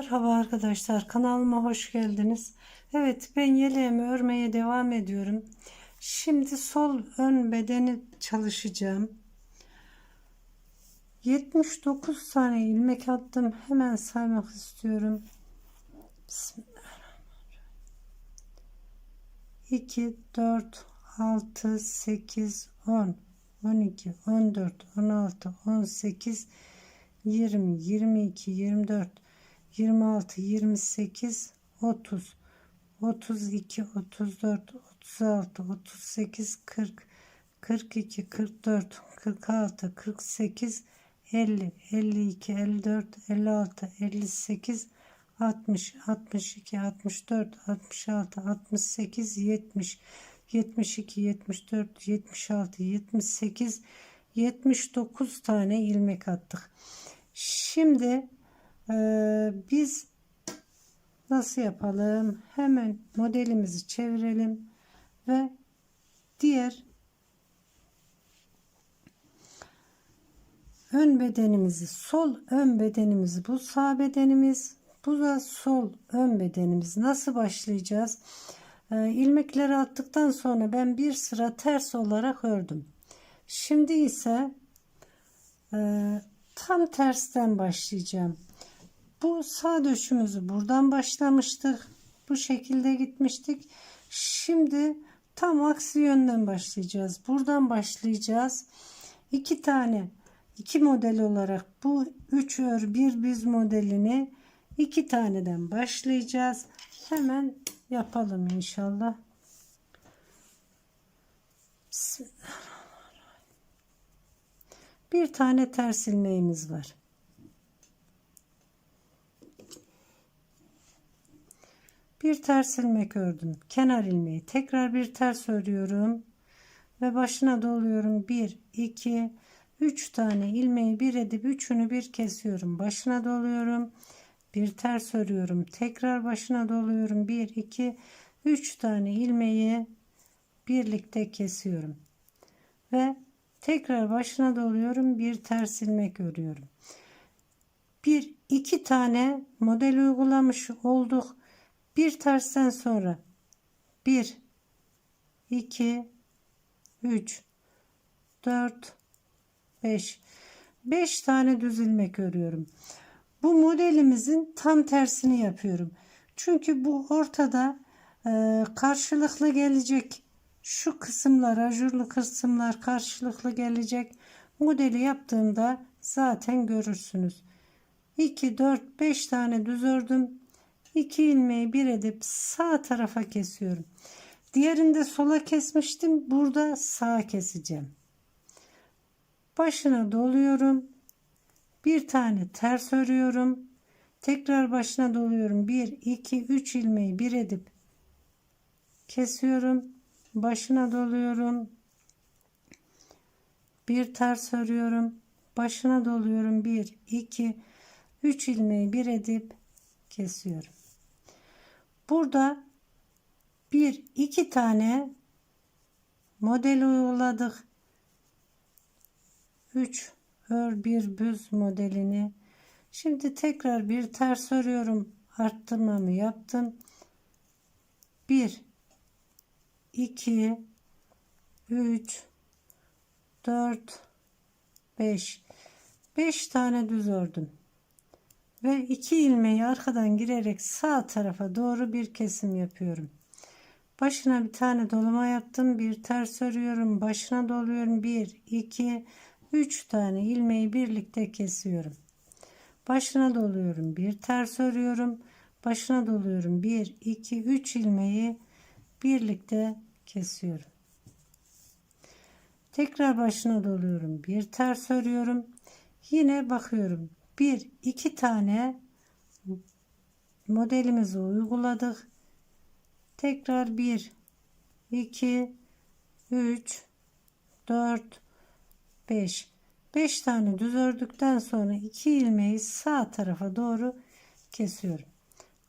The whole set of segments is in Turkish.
Merhaba arkadaşlar kanalıma hoş geldiniz. Evet ben yeleğimi örmeye devam ediyorum. Şimdi sol ön bedeni çalışacağım. 79 tane ilmek attım. Hemen saymak istiyorum. Bismillahirrahmanirrahim. 2, 4, 6, 8, 10, 12, 14, 16, 18, 20, 22, 24, 26, 28, 30, 32, 34, 36, 38, 40, 42, 44, 46, 48, 50, 52, 54, 56, 58, 60, 62, 64, 66, 68, 70, 72, 74, 76, 78, 79 tane ilmek attık. Şimdi e, biz nasıl yapalım? Hemen modelimizi çevirelim ve diğer ön bedenimizi sol ön bedenimizi bu sağ bedenimiz bu da sol ön bedenimiz nasıl başlayacağız? E, ilmekleri attıktan sonra ben bir sıra ters olarak ördüm. Şimdi ise e, tam tersten başlayacağım. Bu sağ döşümüzü buradan başlamıştık. Bu şekilde gitmiştik. Şimdi tam aksi yönden başlayacağız. Buradan başlayacağız. İki tane iki model olarak bu üç ör bir biz modelini iki taneden başlayacağız. Hemen yapalım inşallah. Bir tane ters ilmeğimiz var. Bir ters ilmek ördüm. Kenar ilmeği tekrar bir ters örüyorum ve başına doluyorum. 1 2 3 tane ilmeği bir edip üçünü bir kesiyorum. Başına doluyorum. Bir ters örüyorum. Tekrar başına doluyorum. 1 2 3 tane ilmeği birlikte kesiyorum. Ve tekrar başına doluyorum. Bir ters ilmek örüyorum. Bir iki tane model uygulamış olduk. Bir tersten sonra 1 2 3 4 5 5 tane düz ilmek örüyorum. Bu modelimizin tam tersini yapıyorum. Çünkü bu ortada e, karşılıklı gelecek şu kısımlar ajurlu kısımlar karşılıklı gelecek. Modeli yaptığımda zaten görürsünüz. 2 4 5 tane düz ördüm. 2 ilmeği bir edip sağ tarafa kesiyorum. Diğerinde sola kesmiştim. Burada sağa keseceğim. Başına doluyorum. Bir tane ters örüyorum. Tekrar başına doluyorum. 1 2 3 ilmeği bir edip kesiyorum. Başına doluyorum. Bir ters örüyorum. Başına doluyorum. 1 2 3 ilmeği bir edip kesiyorum. Burada bir iki tane model uyguladık. 3 ör bir büz modelini. Şimdi tekrar bir ters örüyorum. Arttırmamı yaptım. 1 2 3 4 5 5 tane düz ördüm ve iki ilmeği arkadan girerek sağ tarafa doğru bir kesim yapıyorum. Başına bir tane dolama yaptım. Bir ters örüyorum. Başına doluyorum. 1, 2, 3 tane ilmeği birlikte kesiyorum. Başına doluyorum. Bir ters örüyorum. Başına doluyorum. 1, 2, 3 ilmeği birlikte kesiyorum. Tekrar başına doluyorum. Bir ters örüyorum. Yine bakıyorum bir iki tane modelimizi uyguladık. Tekrar 1 2 3 4 5 5 tane düz ördükten sonra 2 ilmeği sağ tarafa doğru kesiyorum.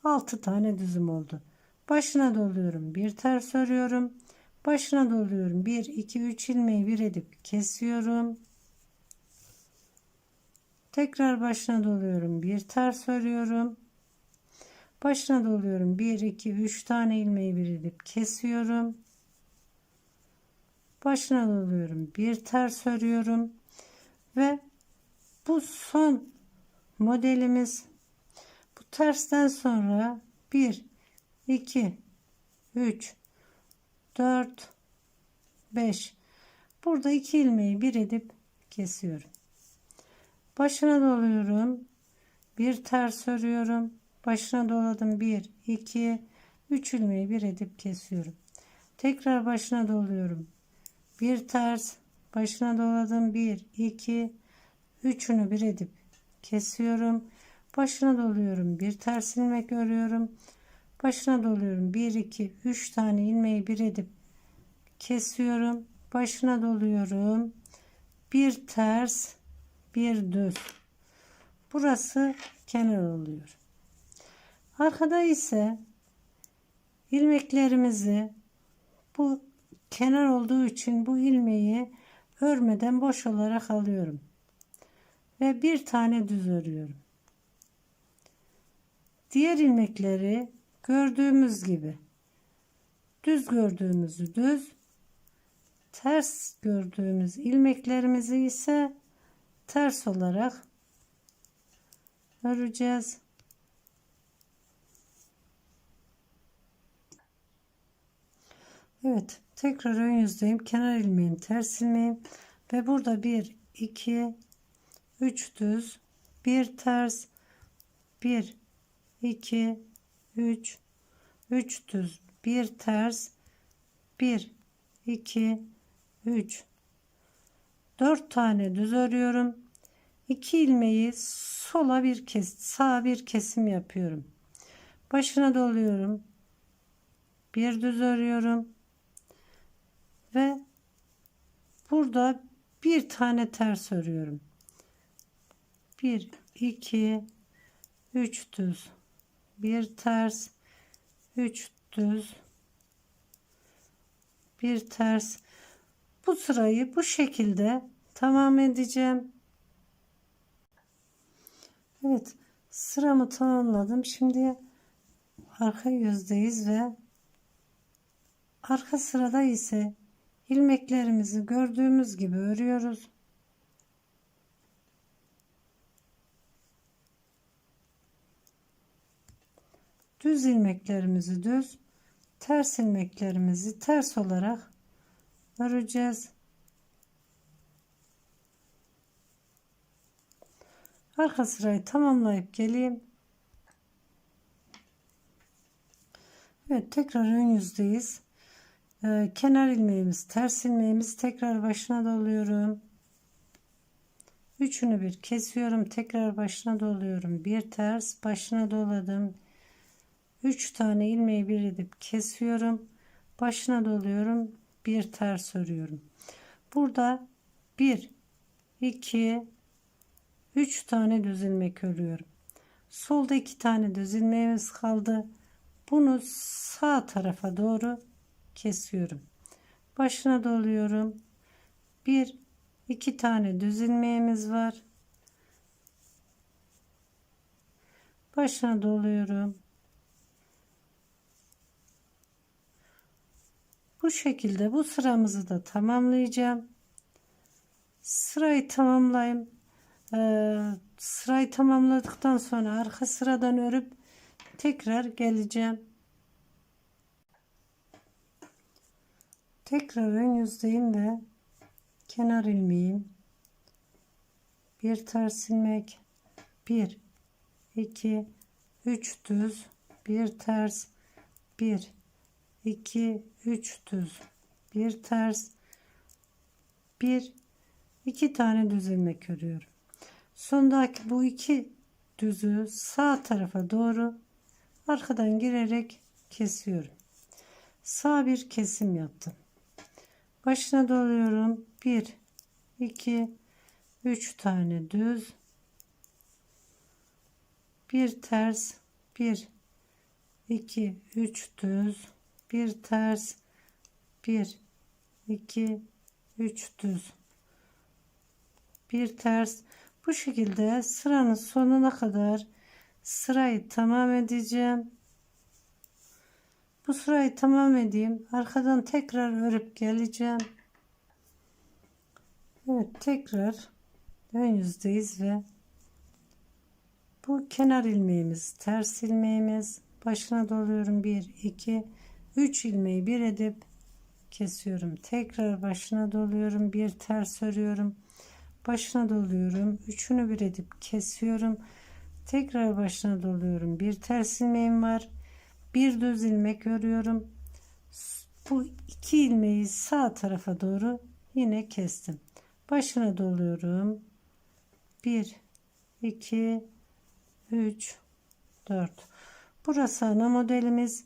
6 tane düzüm oldu. Başına doluyorum. Bir ters örüyorum. Başına doluyorum. 1 2 3 ilmeği bir edip kesiyorum. Tekrar başına doluyorum. Bir ters örüyorum. Başına doluyorum. 1, 2, 3 tane ilmeği bir edip kesiyorum. Başına doluyorum. Bir ters örüyorum. Ve bu son modelimiz. Bu tersten sonra 1, 2, 3, 4, 5. Burada iki ilmeği bir edip kesiyorum. Başına doluyorum. Bir ters örüyorum. Başına doladım. 1, 2, 3 ilmeği bir edip kesiyorum. Tekrar başına doluyorum. Bir ters. Başına doladım. 1, 2, üçünü bir edip kesiyorum. Başına doluyorum. Bir ters ilmek örüyorum. Başına doluyorum. 1, 2, 3 tane ilmeği bir edip kesiyorum. Başına doluyorum. Bir ters, bir düz. Burası kenar oluyor. Arkada ise ilmeklerimizi bu kenar olduğu için bu ilmeği örmeden boş olarak alıyorum. Ve bir tane düz örüyorum. Diğer ilmekleri gördüğümüz gibi düz gördüğümüzü düz ters gördüğümüz ilmeklerimizi ise ters olarak öreceğiz. Evet tekrar ön yüzdeyim. Kenar ilmeğim ters ilmeğim ve burada 1 2 3 düz bir ters 1 2 3 3 düz bir ters 1 2 3 4 tane düz örüyorum 2 ilmeği sola bir kes sağa bir kesim yapıyorum. Başına doluyorum. Bir düz örüyorum. Ve burada bir tane ters örüyorum. 1 2 3 düz. Bir ters 3 düz. Bir ters. Bu sırayı bu şekilde tamam edeceğim Evet sıramı tamamladım şimdi arka yüzdeyiz ve arka sırada ise ilmeklerimizi gördüğümüz gibi örüyoruz düz ilmeklerimizi düz ters ilmeklerimizi ters olarak öreceğiz. Arka sırayı tamamlayıp geleyim. Evet tekrar ön yüzdeyiz. Ee, kenar ilmeğimiz ters ilmeğimiz tekrar başına doluyorum. Üçünü bir kesiyorum. Tekrar başına doluyorum. Bir ters başına doladım. 3 tane ilmeği bir edip kesiyorum. Başına doluyorum. Bir ters örüyorum. Burada 1 2 3 tane düz ilmek örüyorum. Solda 2 tane düz ilmeğimiz kaldı. Bunu sağ tarafa doğru kesiyorum. Başına doluyorum. 1 2 tane düz ilmeğimiz var. Başına doluyorum. Bu şekilde bu sıramızı da tamamlayacağım. Sırayı tamamlayayım. Ee, sırayı tamamladıktan sonra arka sıradan örüp tekrar geleceğim. Tekrar ön yüzdeyim ve kenar ilmeğim. Bir ters ilmek. Bir iki üç düz. Bir ters. Bir 2 3 düz. Bir ters. Bir iki tane düz ilmek örüyorum sondaki bu iki düzü sağ tarafa doğru arkadan girerek kesiyorum. Sağ bir kesim yaptım. Başına doluyorum. 1 2 3 tane düz. Bir ters 1 2 3 düz. Bir ters bir iki üç düz. Bir ters bu şekilde sıranın sonuna kadar sırayı tamam edeceğim. Bu sırayı tamam edeyim. Arkadan tekrar örüp geleceğim. Evet tekrar ön yüzdeyiz ve bu kenar ilmeğimiz, ters ilmeğimiz. Başına doluyorum 1, 2, 3 ilmeği bir edip kesiyorum. Tekrar başına doluyorum. Bir ters örüyorum. Başına doluyorum. Üçünü bir edip kesiyorum. Tekrar başına doluyorum. Bir ters ilmeğim var. Bir düz ilmek örüyorum. Bu iki ilmeği sağ tarafa doğru yine kestim. Başına doluyorum. 1 2 3 4 Burası ana modelimiz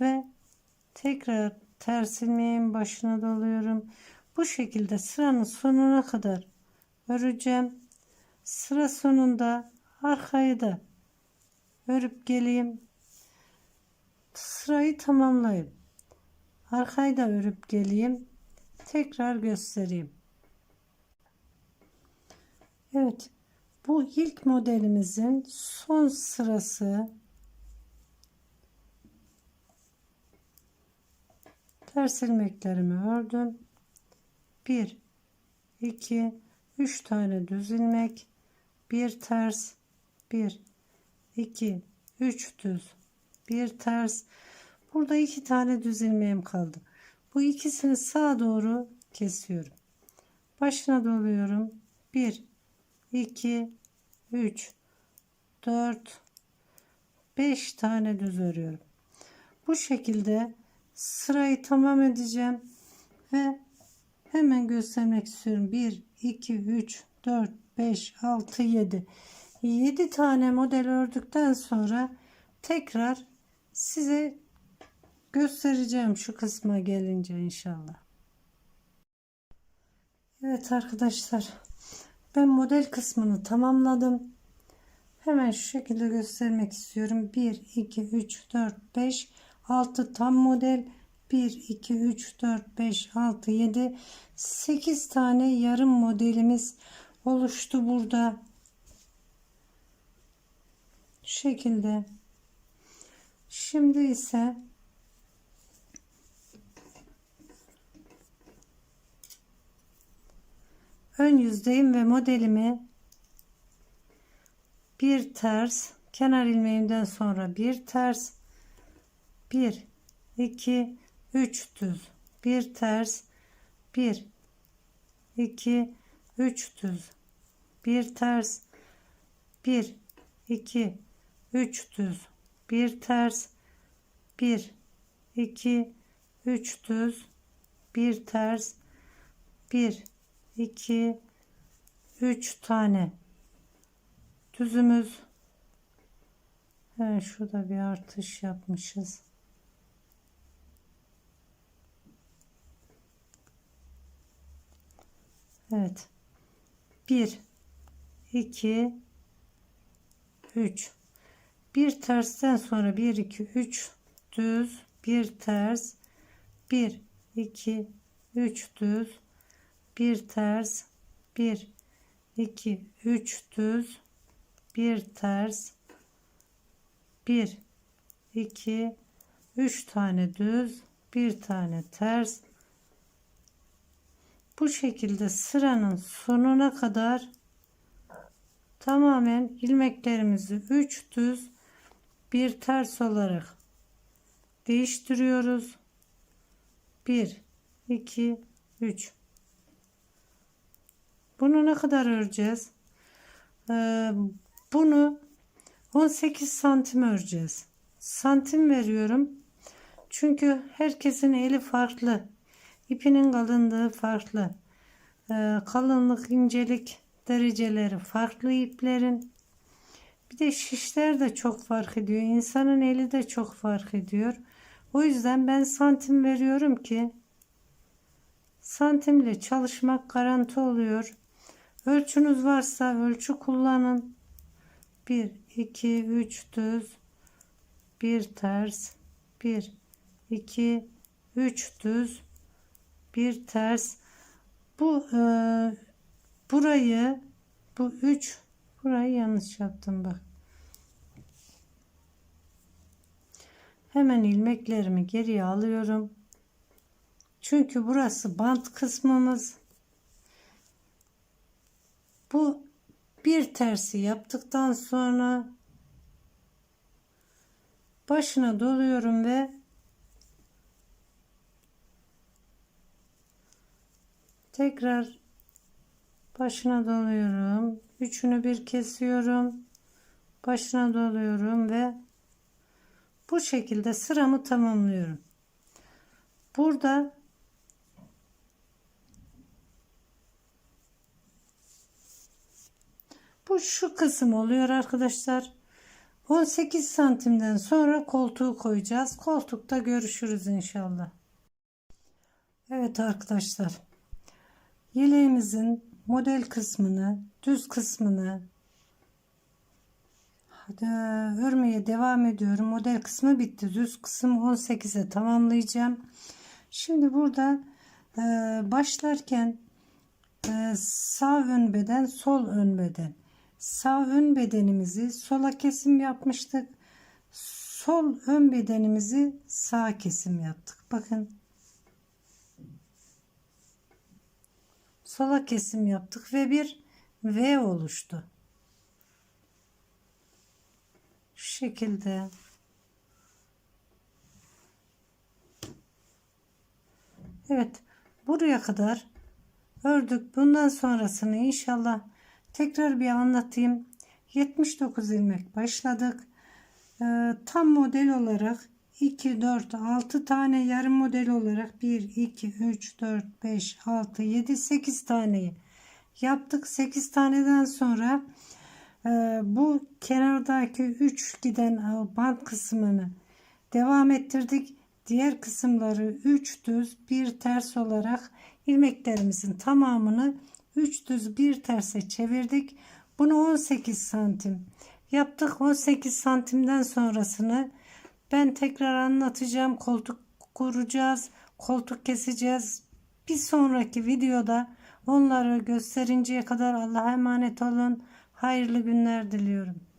ve tekrar ters ilmeğin başına doluyorum. Bu şekilde sıranın sonuna kadar öreceğim. Sıra sonunda arkayı da örüp geleyim. Sırayı tamamlayayım. Arkayı da örüp geleyim. Tekrar göstereyim. Evet. Bu ilk modelimizin son sırası ters ilmeklerimi ördüm. 1 2 3 tane düz ilmek, bir ters, 1 2 3 düz, bir ters. Burada iki tane düz ilmeğim kaldı. Bu ikisini sağa doğru kesiyorum. Başına doluyorum. 1 2 3 4 5 tane düz örüyorum. Bu şekilde sırayı tamam edeceğim ve hemen göstermek istiyorum. 1 2 3 4 5 6 7 7 tane model ördükten sonra tekrar size göstereceğim şu kısma gelince inşallah. Evet arkadaşlar ben model kısmını tamamladım. Hemen şu şekilde göstermek istiyorum. 1 2 3 4 5 6 tam model 1 2 3 4 5 6 7 8 tane yarım modelimiz oluştu burada. Şu şekilde. Şimdi ise ön yüzdeyim ve modelimi bir ters kenar ilmeğimden sonra bir ters 1 2 3 düz bir ters 1 2 3 düz bir ters 1 2 3 düz bir ters 1 2 3 düz bir ters 1 2 3 tane. Düzümüz Hemen şurada bir artış yapmışız. Evet. 1 2 3 bir tersten sonra 1 2 3 düz. Bir ters. 1 2 3 düz. Bir ters. 1 2 3 düz. Bir ters. 1 2 3 tane düz. Bir tane ters bu şekilde sıranın sonuna kadar tamamen ilmeklerimizi 3 düz bir ters olarak değiştiriyoruz. 1 2 3 bunu ne kadar öreceğiz? Ee, bunu 18 santim öreceğiz. Santim veriyorum. Çünkü herkesin eli farklı İpinin kalınlığı farklı. Ee, kalınlık, incelik dereceleri farklı iplerin. Bir de şişler de çok fark ediyor. İnsanın eli de çok fark ediyor. O yüzden ben santim veriyorum ki santimle çalışmak garanti oluyor. Ölçünüz varsa ölçü kullanın. 1 2 3 düz 1 ters 1 2 3 düz bir ters bu e, burayı bu üç burayı yanlış yaptım bak Hemen ilmeklerimi geriye alıyorum. Çünkü burası bant kısmımız. Bu bir tersi yaptıktan sonra başına doluyorum ve tekrar başına doluyorum. Üçünü bir kesiyorum. Başına doluyorum ve bu şekilde sıramı tamamlıyorum. Burada bu şu kısım oluyor arkadaşlar. 18 santimden sonra koltuğu koyacağız. Koltukta görüşürüz inşallah. Evet arkadaşlar. Yeleğimizin model kısmını, düz kısmını örmeye devam ediyorum. Model kısmı bitti. Düz kısım 18'e tamamlayacağım. Şimdi burada e, başlarken e, sağ ön beden, sol ön beden. Sağ ön bedenimizi sola kesim yapmıştık. Sol ön bedenimizi sağ kesim yaptık. Bakın. Sola kesim yaptık ve bir V oluştu. Şu şekilde. Evet. Buraya kadar ördük. Bundan sonrasını inşallah tekrar bir anlatayım. 79 ilmek başladık. Ee, tam model olarak 2, 4, 6 tane yarım model olarak 1, 2, 3, 4, 5, 6, 7, 8 taneyi yaptık. 8 taneden sonra ee, bu kenardaki 3 giden e, bant kısmını devam ettirdik. Diğer kısımları 3 düz bir ters olarak ilmeklerimizin tamamını 3 düz bir terse çevirdik. Bunu 18 santim yaptık. 18 santimden sonrasını ben tekrar anlatacağım. Koltuk kuracağız. Koltuk keseceğiz. Bir sonraki videoda onları gösterinceye kadar Allah'a emanet olun. Hayırlı günler diliyorum.